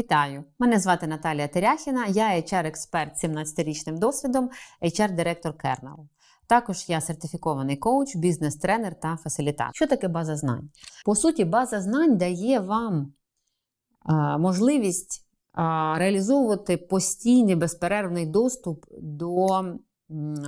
Вітаю! Мене звати Наталія Теряхіна, я HR-експерт з 17-річним досвідом, HR-директор Kernel. Також я сертифікований коуч, бізнес-тренер та фасилітатор. Що таке база знань? По суті, база знань дає вам а, можливість а, реалізовувати постійний безперервний доступ до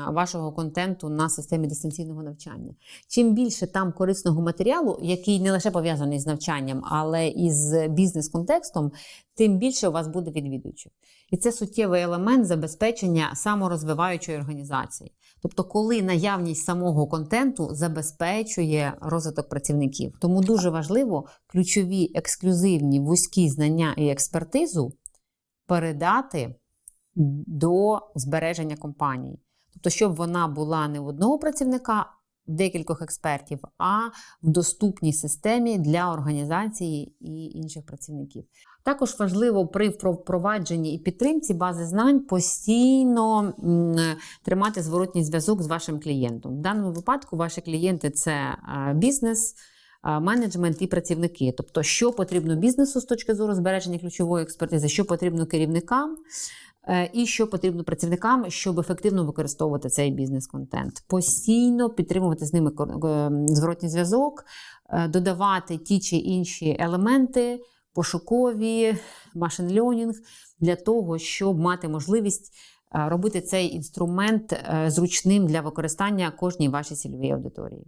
вашого контенту на системі дистанційного навчання. Чим більше там корисного матеріалу, який не лише пов'язаний з навчанням, але і з бізнес-контекстом, тим більше у вас буде відвідувачів. І це суттєвий елемент забезпечення саморозвиваючої організації. Тобто, коли наявність самого контенту забезпечує розвиток працівників. Тому дуже важливо ключові ексклюзивні вузькі знання і експертизу передати до збереження компанії. Тобто, щоб вона була не в одного працівника, декількох експертів, а в доступній системі для організації і інших працівників. Також важливо при впровадженні і підтримці бази знань постійно тримати зворотній зв'язок з вашим клієнтом. В даному випадку ваші клієнти це е, бізнес. е, Менеджмент і працівники, тобто, що потрібно бізнесу з точки зору збереження ключової експертизи, що потрібно керівникам, і що потрібно працівникам, щоб ефективно використовувати цей бізнес-контент. Постійно підтримувати з ними е, зворотній зв'язок, е, додавати ті чи інші елементи, пошукові, машин learning, для того, щоб мати можливість е, робити цей інструмент е, зручним для використання кожній вашій цільовій аудиторії.